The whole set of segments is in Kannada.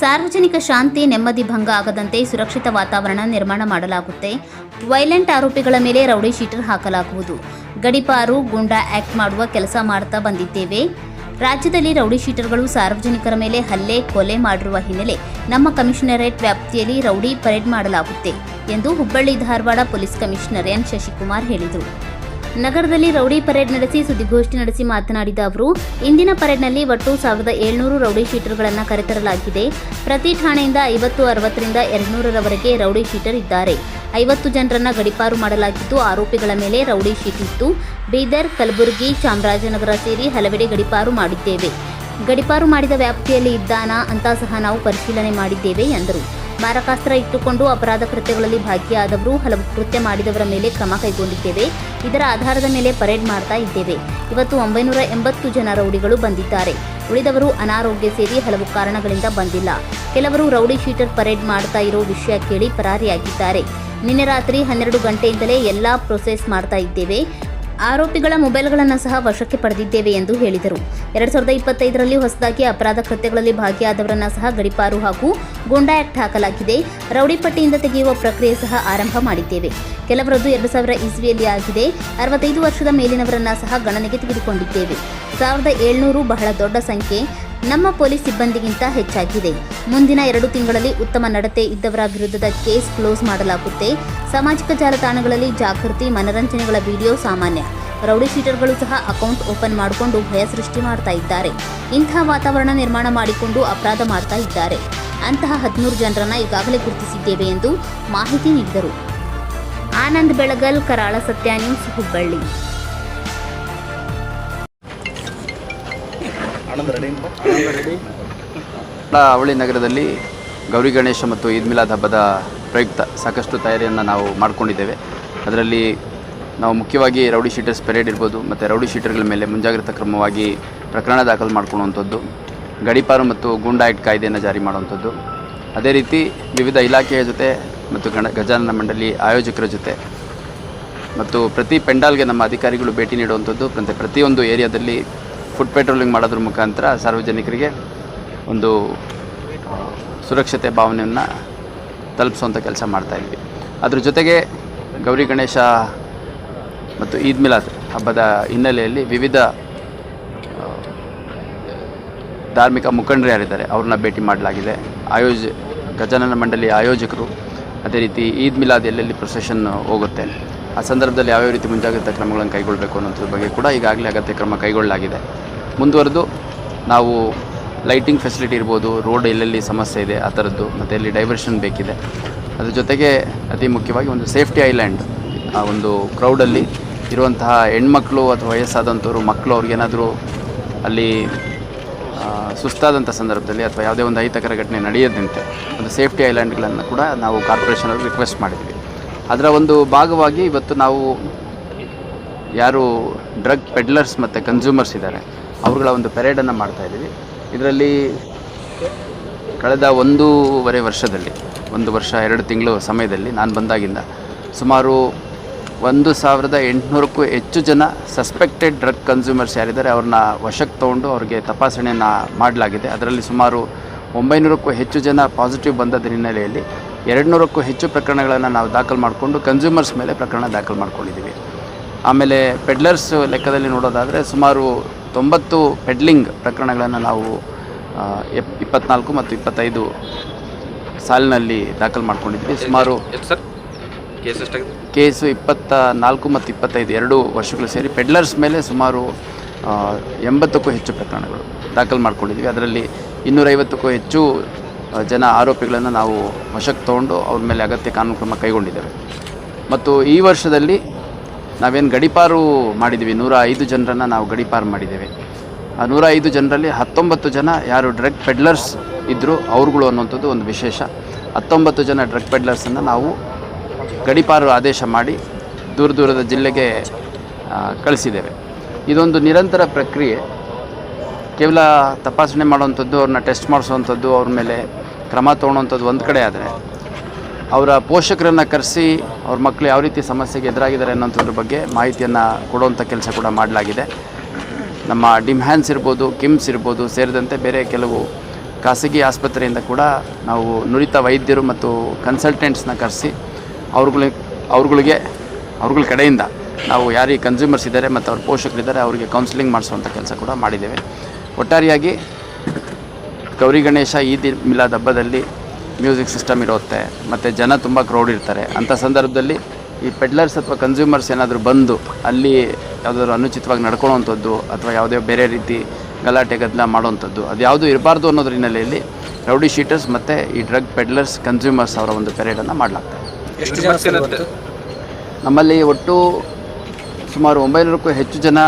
ಸಾರ್ವಜನಿಕ ಶಾಂತಿ, ನೆಮ್ಮದಿ, ಭಂಗ ಆಗದಂತೆ ಸುರಕ್ಷಿತ ವಾತಾವರಣ ನಿರ್ಮಾಣ ಮಾಡಲಾಗುತ್ತೆ. ವೈಲೆಂಟ್ ಆರೋಪಿಗಳ ಮೇಲೆ ರೌಡಿ ಶೀಟರ್ ಹಾಕಲಾಗುವುದು. ಗಡಿಪಾರು ಗೂಂಡಾ ಆಕ್ಟ್ ಮಾಡುವ ಕೆಲಸ ಮಾಡ್ತಾ ಬಂದಿದ್ದೇವೆ. ರಾಜ್ಯದಲ್ಲಿ ರೌಡಿ ಶೀಟರ್ಗಳು ಸಾರ್ವಜನಿಕರ ಮೇಲೆ ಹಲ್ಲೆ, ಕೊಲೆ ಮಾಡಿರುವ ಹಿನ್ನೆಲೆ ನಮ್ಮ ಕಮಿಷನರೇಟ್ ವ್ಯಾಪ್ತಿಯಲ್ಲಿ ರೌಡಿ ಪರೇಡ್ ಮಾಡಲಾಗುತ್ತೆ ಎಂದು Hubballi Dharwad police commissioner N. Shashikumar ಹೇಳಿದರು. ನಗರದಲ್ಲಿ ರೌಡಿ ಪರೇಡ್ ನಡೆಸಿ ಸುದ್ದಿಗೋಷ್ಠಿ ನಡೆಸಿ ಮಾತನಾಡಿದ ಅವರು, ಇಂದಿನ ಪರೇಡ್ನಲ್ಲಿ ಒಟ್ಟು ಸಾವಿರದ ಏಳ್ನೂರು ರೌಡಿ ಶೀಟರ್ಗಳನ್ನು ಕರೆತರಲಾಗಿದೆ. ಪ್ರತಿ ಠಾಣೆಯಿಂದ ಐವತ್ತು, ಅರವತ್ತರಿಂದ ಎರಡ್ನೂರರವರೆಗೆ ರೌಡಿ ಶೀಟರ್ ಇದ್ದಾರೆ. ಐವತ್ತು ಜನರನ್ನು ಗಡಿಪಾರು ಮಾಡಲಾಗಿದ್ದು ಆರೋಪಿಗಳ ಮೇಲೆ ರೌಡಿ ಶೀಟ್ ಇತ್ತು. ಬೀದರ್, ಕಲಬುರಗಿ, ಚಾಮರಾಜನಗರ ಸೇರಿ ಹಲವೆಡೆ ಗಡಿಪಾರು ಮಾಡಿದ್ದೇವೆ. ಗಡಿಪಾರು ಮಾಡಿದ ವ್ಯಾಪ್ತಿಯಲ್ಲಿ ಇದ್ದಾನಾ ಅಂತ ಸಹ ನಾವು ಪರಿಶೀಲನೆ ಮಾಡಿದ್ದೇವೆ ಎಂದರು. ಮಾರಕಾಸ್ತ್ರ ಇಟ್ಟುಕೊಂಡು ಅಪರಾಧ ಕೃತ್ಯಗಳಲ್ಲಿ ಭಾಗಿಯಾದವರು ಹಲವು ಕೃತ್ಯ ಮಾಡಿದವರ ಮೇಲೆ ಕ್ರಮ ಕೈಗೊಂಡಿದ್ದೇವೆ. ಇದರ ಆಧಾರದ ಮೇಲೆ ಪರೇಡ್ ಮಾಡ್ತಾ ಇದ್ದೇವೆ. ಇವತ್ತು ಒಂಬೈನೂರ ಎಂಬತ್ತು ಜನ ರೌಡಿಗಳು ಬಂದಿದ್ದಾರೆ. ಉಳಿದವರು ಅನಾರೋಗ್ಯ ಸೇರಿ ಹಲವು ಕಾರಣಗಳಿಂದ ಬಂದಿಲ್ಲ. ಕೆಲವರು ರೌಡಿ ಶೀಟರ್ ಪರೇಡ್ ಮಾಡ್ತಾ ಇರೋ ವಿಷಯ ಕೇಳಿ ಪರಾರಿಯಾಗಿದ್ದಾರೆ. ನಿನ್ನೆ ರಾತ್ರಿ ಹನ್ನೆರಡು ಗಂಟೆಯಿಂದಲೇ ಎಲ್ಲ ಪ್ರೊಸೆಸ್ ಮಾಡ್ತಾ ಇದ್ದೇವೆ. ಆರೋಪಿಗಳ ಮೊಬೈಲ್ಗಳನ್ನು ಸಹ ವಶಕ್ಕೆ ಪಡೆದಿದ್ದೇವೆ ಎಂದು ಹೇಳಿದರು. ಎರಡ್ ಸಾವಿರದ ಇಪ್ಪತ್ತೈದರಲ್ಲಿ ಹೊಸದಾಗಿ ಅಪರಾಧ ಕೃತ್ಯಗಳಲ್ಲಿ ಭಾಗಿಯಾದವರನ್ನ ಸಹ ಗಡಿಪಾರು ಹಾಗೂ ಗೂಂಡಾ ಆಕ್ಟ್ ಹಾಕಲಾಗಿದೆ. ರೌಡಿ ಪಟ್ಟಿಯಿಂದ ತೆಗೆಯುವ ಪ್ರಕ್ರಿಯೆ ಸಹ ಆರಂಭ ಮಾಡಿದ್ದೇವೆ. ಕೆಲವರದ್ದು ಎರಡು ಸಾವಿರ ಇಸ್ವಿಯಲ್ಲಿ ಆಗಿದೆ. ಅರವತ್ತೈದು ವರ್ಷದ ಮೇಲಿನವರನ್ನ ಸಹ ಗಣನೆಗೆ ತೆಗೆದುಕೊಂಡಿದ್ದೇವೆ. ಸಾವಿರದ ಏಳ್ನೂರು ಬಹಳ ದೊಡ್ಡ ಸಂಖ್ಯೆ. ನಮ್ಮ ಪೊಲೀಸ್ ಸಿಬ್ಬಂದಿಗಿಂತ ಹೆಚ್ಚಾಗಿದೆ. ಮುಂದಿನ ಎರಡು ತಿಂಗಳಲ್ಲಿ ಉತ್ತಮ ನಡತೆ ಇದ್ದವರ ವಿರುದ್ಧದ ಕೇಸ್ ಕ್ಲೋಸ್ ಮಾಡಲಾಗುತ್ತೆ. ಸಾಮಾಜಿಕ ಜಾಲತಾಣಗಳಲ್ಲಿ ಜಾಗೃತಿ, ಮನರಂಜನೆಗಳ ವಿಡಿಯೋ ಸಾಮಾನ್ಯ. ರೌಡಿ ಶೀಟರ್ಗಳು ಸಹ ಅಕೌಂಟ್ ಓಪನ್ ಮಾಡಿಕೊಂಡು ಭಯ ಸೃಷ್ಟಿ ಮಾಡ್ತಾ ಇದ್ದಾರೆ. ಇಂತಹ ವಾತಾವರಣ ನಿರ್ಮಾಣ ಮಾಡಿಕೊಂಡು ಅಪರಾಧ ಮಾಡ್ತಾ ಇದ್ದಾರೆ. ಅಂತಹ ಹದಿಮೂರು ಜನರನ್ನ ಈಗಾಗಲೇ ಗುರುತಿಸಿದ್ದೇವೆ ಎಂದು ಮಾಹಿತಿ ನೀಡಿದರು. ಆನಂದ್ ಬೆಳಗಲ್, ಕರಾಳ ಸತ್ಯ ನ್ಯೂಸ್ ಹುಬ್ಬಳ್ಳಿ. ಅವಳಿ ನಗರದಲ್ಲಿ ಗೌರಿ ಗಣೇಶ ಮತ್ತು ಈದ್ ಮಿಲಾದ್ ಹಬ್ಬದ ಪ್ರಯುಕ್ತ ಸಾಕಷ್ಟು ತಯಾರಿಯನ್ನು ನಾವು ಮಾಡಿಕೊಂಡಿದ್ದೇವೆ. ಅದರಲ್ಲಿ ನಾವು ಮುಖ್ಯವಾಗಿ ರೌಡಿ ಶೀಟರ್ಸ್ ಪೆರೇಡ್ ಇರ್ಬೋದು, ಮತ್ತು ರೌಡಿ ಶೀಟರ್ಗಳ ಮೇಲೆ ಮುಂಜಾಗ್ರತಾ ಕ್ರಮವಾಗಿ ಪ್ರಕರಣ ದಾಖಲು ಮಾಡ್ಕೊಳ್ಳುವಂಥದ್ದು, ಗಡಿಪಾರು ಮತ್ತು ಗೂಂಡಾ ಇಟ್ ಕಾಯ್ದೆಯನ್ನು ಜಾರಿ ಮಾಡುವಂಥದ್ದು. ಅದೇ ರೀತಿ ವಿವಿಧ ಇಲಾಖೆಯ ಜೊತೆ ಮತ್ತು ಗಣ, ಗಜಾನನ ಮಂಡಳಿ ಆಯೋಜಕರ ಜೊತೆ ಮತ್ತು ಪ್ರತಿ ಪೆಂಡಾಲ್ಗೆ ನಮ್ಮ ಅಧಿಕಾರಿಗಳು ಭೇಟಿ ನೀಡುವಂಥದ್ದು, ಮತ್ತು ಪ್ರತಿಯೊಂದು ಏರಿಯಾದಲ್ಲಿ ಫುಡ್ ಪೆಟ್ರೋಲಿಂಗ್ ಮಾಡೋದ್ರ ಮುಖಾಂತರ ಸಾರ್ವಜನಿಕರಿಗೆ ಒಂದು ಸುರಕ್ಷತೆ ಭಾವನೆಯನ್ನು ತಲುಪಿಸುವಂಥ ಕೆಲಸ ಮಾಡ್ತಾಯಿದ್ವಿ ಅದ್ರ ಜೊತೆಗೆ ಗೌರಿ ಗಣೇಶ ಮತ್ತು ಈದ್ ಮಿಲಾದ್ ಹಬ್ಬದ ಹಿನ್ನೆಲೆಯಲ್ಲಿ ವಿವಿಧ ಧಾರ್ಮಿಕ ಮುಖಂಡರು ಯಾರಿದ್ದಾರೆ ಅವ್ರನ್ನ ಭೇಟಿ ಮಾಡಲಾಗಿದೆ. ಆಯೋಜ, ಗಜಾನನ ಮಂಡಳಿ ಆಯೋಜಕರು ಅದೇ ರೀತಿ ಈದ್ ಮಿಲಾದ್ ಎಲ್ಲೆಲ್ಲಿ ಪ್ರೊಸೆಷನ್ ಹೋಗುತ್ತೆ. ಆ ಸಂದರ್ಭದಲ್ಲಿ ಯಾವ್ಯಾವ ರೀತಿ ಮುಂಜಾಗ್ರತಾ ಕ್ರಮಗಳನ್ನು ಕೈಗೊಳ್ಳಬೇಕು ಅನ್ನೋದ್ರ ಬಗ್ಗೆ ಕೂಡ ಈಗಾಗಲೇ ಅಗತ್ಯ ಕ್ರಮ ಕೈಗೊಳ್ಳಲಾಗಿದೆ. ಮುಂದುವರೆದು ನಾವು ಲೈಟಿಂಗ್ ಫೆಸಿಲಿಟಿ ಇರ್ಬೋದು ರೋಡ್ ಎಲ್ಲೆಲ್ಲಿ ಸಮಸ್ಯೆ ಇದೆ, ಆ ಥರದ್ದು, ಮತ್ತು ಎಲ್ಲಿ ಡೈವರ್ಷನ್ ಬೇಕಿದೆ, ಅದ್ರ ಜೊತೆಗೆ ಅತಿ ಮುಖ್ಯವಾಗಿ ಒಂದು ಸೇಫ್ಟಿ ಐಲ್ಯಾಂಡ್ ಆ ಒಂದು ಕ್ರೌಡಲ್ಲಿ ಇರುವಂತಹ ಹೆಣ್ಮಕ್ಳು ಅಥವಾ ವಯಸ್ಸಾದಂಥವ್ರು ಮಕ್ಕಳು ಅವ್ರಿಗೇನಾದರೂ ಅಲ್ಲಿ ಸುಸ್ತಾದಂಥ ಸಂದರ್ಭದಲ್ಲಿ ಅಥವಾ ಯಾವುದೇ ಒಂದು ಅಹಿತಕರ ಘಟನೆ ನಡೆಯದಂತೆ, ಒಂದು ಸೇಫ್ಟಿ ಐಲ್ಯಾಂಡ್ಗಳನ್ನು ಕೂಡ ನಾವು ಕಾರ್ಪೊರೇಷನ್ ಅವ್ರಿಗೆ ರಿಕ್ವೆಸ್ಟ್ ಮಾಡಿದ್ವಿ. ಅದರ ಒಂದು ಭಾಗವಾಗಿ ಇವತ್ತು ನಾವು ಯಾರು ಡ್ರಗ್ ಪೆಡ್ಲರ್ಸ್ ಮತ್ತು ಕನ್ಸ್ಯೂಮರ್ಸ್ ಇದ್ದಾರೆ, ಅವರುಗಳ ಒಂದು ಪೆರೇಡನ್ನು ಮಾಡ್ತಾಯಿದ್ದೀವಿ ಇದರಲ್ಲಿ ಕಳೆದ ಒಂದೂವರೆ ವರ್ಷದಲ್ಲಿ, ಒಂದು ವರ್ಷ, ಎರಡು ತಿಂಗಳು ಸಮಯದಲ್ಲಿ ನಾನು ಬಂದಾಗಿಂದ ಸುಮಾರು ಒಂದು ಸಾವಿರದ ಎಂಟುನೂರಕ್ಕೂ ಹೆಚ್ಚು ಜನ ಸಸ್ಪೆಕ್ಟೆಡ್ ಡ್ರಗ್ ಕನ್ಸ್ಯೂಮರ್ಸ್ ಯಾರಿದ್ದಾರೆ, ಅವ್ರನ್ನ ವಶಕ್ಕೆ ತಗೊಂಡು ಅವ್ರಿಗೆ ತಪಾಸಣೆಯನ್ನು ಮಾಡಲಾಗಿದೆ. ಅದರಲ್ಲಿ ಸುಮಾರು ಒಂಬೈನೂರಕ್ಕೂ ಹೆಚ್ಚು ಜನ ಪಾಸಿಟಿವ್ ಬಂದದ ಹಿನ್ನೆಲೆಯಲ್ಲಿ ಎರಡು ನೂರಕ್ಕೂ ಹೆಚ್ಚು ಪ್ರಕರಣಗಳನ್ನು ನಾವು ದಾಖಲು ಮಾಡಿಕೊಂಡು ಕನ್ಸ್ಯೂಮರ್ಸ್ ಮೇಲೆ ಪ್ರಕರಣ ದಾಖಲು ಮಾಡ್ಕೊಂಡಿದ್ದೀವಿ. ಆಮೇಲೆ ಪೆಡ್ಲರ್ಸ್ ಲೆಕ್ಕದಲ್ಲಿ ನೋಡೋದಾದರೆ ಸುಮಾರು ತೊಂಬತ್ತು ಪೆಡ್ಲಿಂಗ್ ಪ್ರಕರಣಗಳನ್ನು ನಾವು ಎಪ್ ಇಪ್ಪತ್ನಾಲ್ಕು ಮತ್ತು ಇಪ್ಪತ್ತೈದು ಸಾಲಿನಲ್ಲಿ ದಾಖಲು ಮಾಡ್ಕೊಂಡಿದ್ವಿ ಸುಮಾರು ಕೇಸ್ ಇಪ್ಪತ್ತ ನಾಲ್ಕು ಮತ್ತು ಇಪ್ಪತ್ತೈದು ಎರಡು ವರ್ಷಗಳು ಸೇರಿ ಪೆಡ್ಲರ್ಸ್ ಮೇಲೆ ಸುಮಾರು ಎಂಬತ್ತಕ್ಕೂ ಹೆಚ್ಚು ಪ್ರಕರಣಗಳು ದಾಖಲು ಮಾಡ್ಕೊಂಡಿದ್ವಿ ಅದರಲ್ಲಿ ಇನ್ನೂರೈವತ್ತಕ್ಕೂ ಹೆಚ್ಚು ಜನ ಆರೋಪಿಗಳನ್ನು ನಾವು ವಶಕ್ಕೆ ತಗೊಂಡು ಅವ್ರ ಮೇಲೆ ಅಗತ್ಯ ಕಾನೂನು ಕ್ರಮ ಕೈಗೊಂಡಿದ್ದೇವೆ. ಮತ್ತು ಈ ವರ್ಷದಲ್ಲಿ ನಾವೇನು ಗಡಿಪಾರು ಮಾಡಿದ್ದೀವಿ, ನೂರ ಐದು ಜನರನ್ನು ನಾವು ಗಡಿಪಾರು ಮಾಡಿದ್ದೇವೆ. ಆ ನೂರ ಐದು ಜನರಲ್ಲಿ ಹತ್ತೊಂಬತ್ತು ಜನ ಯಾರು ಡ್ರಗ್ ಪೆಡ್ಲರ್ಸ್ ಇದ್ದರು ಅವ್ರುಗಳು ಅನ್ನುವಂಥದ್ದು ಒಂದು ವಿಶೇಷ. ಹತ್ತೊಂಬತ್ತು ಜನ ಡ್ರಗ್ ಪೆಡ್ಲರ್ಸನ್ನು ನಾವು ಗಡಿಪಾರು ಆದೇಶ ಮಾಡಿ ದೂರ ದೂರದ ಜಿಲ್ಲೆಗೆ ಕಳಿಸಿದ್ದೇವೆ. ಇದೊಂದು ನಿರಂತರ ಪ್ರಕ್ರಿಯೆ. ಕೇವಲ ತಪಾಸಣೆ ಮಾಡುವಂಥದ್ದು, ಅವ್ರನ್ನ ಟೆಸ್ಟ್ ಮಾಡಿಸುವಂಥದ್ದು, ಅವ್ರ ಮೇಲೆ ಕ್ರಮ ತೊಗೊಳೋವಂಥದ್ದು ಒಂದು ಕಡೆ ಆದರೆ, ಅವರ ಪೋಷಕರನ್ನು ಕರೆಸಿ ಅವ್ರ ಮಕ್ಕಳು ಯಾವ ರೀತಿ ಸಮಸ್ಯೆಗೆ ಎದುರಾಗಿದ್ದಾರೆ ಅನ್ನೋಂಥದ್ರ ಬಗ್ಗೆ ಮಾಹಿತಿಯನ್ನು ಕೊಡುವಂಥ ಕೆಲಸ ಕೂಡ ಮಾಡಲಾಗಿದೆ. ನಮ್ಮ ಡಿಮ್ಹ್ಯಾನ್ಸ್ ಇರ್ಬೋದು, ಕಿಮ್ಸ್ ಇರ್ಬೋದು ಸೇರಿದಂತೆ ಬೇರೆ ಕೆಲವು ಖಾಸಗಿ ಆಸ್ಪತ್ರೆಯಿಂದ ಕೂಡ ನಾವು ನುರಿತ ವೈದ್ಯರು ಮತ್ತು ಕನ್ಸಲ್ಟೆಂಟ್ಸ್ನ ಕರೆಸಿ ಅವ್ರುಗಳಿಗೆ ಅವ್ರುಗಳಿಗೆ, ಅವ್ರಗಳ ಕಡೆಯಿಂದ ನಾವು ಯಾರಿಗೆ ಕನ್ಸ್ಯೂಮರ್ಸ್ ಇದ್ದಾರೆ ಮತ್ತು ಅವ್ರ ಪೋಷಕರಿದ್ದಾರೆ, ಅವರಿಗೆ ಕೌನ್ಸಿಲಿಂಗ್ ಮಾಡಿಸುವಂಥ ಕೆಲಸ ಕೂಡ ಮಾಡಿದ್ದೇವೆ. ಒಟ್ಟಾರೆಯಾಗಿ ಗೌರಿ ಗಣೇಶ ಈದ್ ಮಿಲಾದ್ ಹಬ್ಬದಲ್ಲಿ ಮ್ಯೂಸಿಕ್ ಸಿಸ್ಟಮ್ ಇರುತ್ತೆ ಮತ್ತು ಜನ ತುಂಬ ಕ್ರೌಡ್ ಇರ್ತಾರೆ. ಅಂಥ ಸಂದರ್ಭದಲ್ಲಿ ಈ ಪೆಡ್ಲರ್ಸ್ ಅಥವಾ ಕನ್ಸ್ಯೂಮರ್ಸ್ ಏನಾದರೂ ಬಂದು ಅಲ್ಲಿ ಯಾವುದಾದ್ರು ಅನುಚಿತವಾಗಿ ನಡ್ಕೊಳ್ಳೋವಂಥದ್ದು ಅಥವಾ ಯಾವುದೇ ಬೇರೆ ರೀತಿ ಗಲಾಟೆ ಗದ್ದಲ ಮಾಡುವಂಥದ್ದು ಅದು ಯಾವುದೂ ಇರಬಾರ್ದು ಅನ್ನೋದ್ರ ಹಿನ್ನೆಲೆಯಲ್ಲಿ ರೌಡಿ ಶೀಟರ್ಸ್ ಮತ್ತು ಈ ಡ್ರಗ್ ಪೆಡ್ಲರ್ಸ್ ಕನ್ಸ್ಯೂಮರ್ಸ್ ಅವರ ಒಂದು ಪೆರೇಡನ್ನು ಮಾಡಲಾಗ್ತದೆ. ಎಷ್ಟು ಜನ ಸರ್ ನಮ್ಮಲ್ಲಿ ಒಟ್ಟು ಸುಮಾರು ಒಂಬೈನೂರಕ್ಕೂ ಹೆಚ್ಚು ಜನ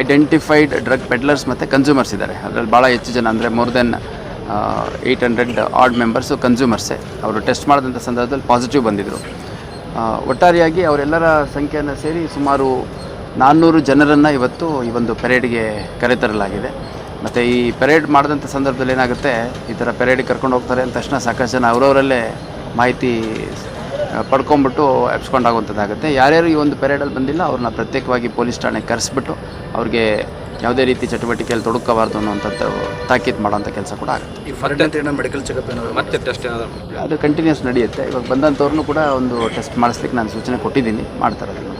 ಐಡೆಂಟಿಫೈಡ್ ಡ್ರಗ್ ಪೆಡ್ಲರ್ಸ್ ಮತ್ತು ಕನ್ಸ್ಯೂಮರ್ಸ್ ಇದ್ದಾರೆ. ಅದರಲ್ಲಿ ಭಾಳ ಹೆಚ್ಚು ಜನ ಅಂದರೆ more than eight hundred odd members ಕನ್ಸ್ಯೂಮರ್ಸೇ ಅವರು ಟೆಸ್ಟ್ ಮಾಡಿದಂಥ ಸಂದರ್ಭದಲ್ಲಿ ಪಾಸಿಟಿವ್ ಬಂದಿದ್ದರು ಒಟ್ಟಾರೆಯಾಗಿ ಅವರೆಲ್ಲರ ಸಂಖ್ಯೆಯನ್ನು ಸೇರಿ ಸುಮಾರು ನಾನ್ನೂರು ಜನರನ್ನು ಇವತ್ತು ಈ ಒಂದು ಪೆರೇಡ್ಗೆ ಕರೆತರಲಾಗಿದೆ ಮತ್ತು ಈ ಪೆರೇಡ್ ಮಾಡಿದಂಥ ಸಂದರ್ಭದಲ್ಲಿ ಏನಾಗುತ್ತೆ, ಈ ಥರ ಪೆರೇಡಿಗೆ ಕರ್ಕೊಂಡು ಹೋಗ್ತಾರೆ ಅಂದ ತಕ್ಷಣ ಸಾಕಷ್ಟು ಜನ ಅವರವರಲ್ಲೇ ಮಾಹಿತಿ ಪಡ್ಕೊಂಬಿಟ್ಟು ಎಬ್ಸ್ಕೊಂಡಾಗುವಂಥದ್ದಾಗುತ್ತೆ. ಯಾರ್ಯಾರು ಈ ಒಂದು ಪೆರೇಡಲ್ಲಿ ಬಂದಿಲ್ಲ ಅವ್ರನ್ನ ಪ್ರತ್ಯೇಕವಾಗಿ ಪೊಲೀಸ್ ಠಾಣೆಗೆ ಕರೆಸ್ಬಿಟ್ಟು ಅವ್ರಿಗೆ ಯಾವುದೇ ರೀತಿ ಚಟುವಟಿಕೆಯಲ್ಲಿ ತೊಡಕಬಾರ್ದು ಅನ್ನೋಂಥದ್ದು ತಾಕೀತು ಮಾಡೋಂಥ ಕೆಲಸ ಕೂಡ ಆಗುತ್ತೆ. ಈ ಫರ್ಡ್ ಅಂತ ಏನೋ ಮೆಡಿಕಲ್ ಚೆಕಪ್ ಏನಾದ್ರು ಮತ್ತೆ ಟೆಸ್ಟ್ ಏನಾದ್ರು? ಅದು ಕಂಟಿನ್ಯೂಸ್ ನಡೆಯುತ್ತೆ. ಇವಾಗ ಬಂದಂಥವ್ರನ್ನೂ ಕೂಡ ಒಂದು ಟೆಸ್ಟ್ ಮಾಡಿಸ್ಲಿಕ್ಕೆ ನಾನು ಸೂಚನೆ ಕೊಟ್ಟಿದ್ದೀನಿ ಮಾಡ್ತಾರೆ ಅದನ್ನು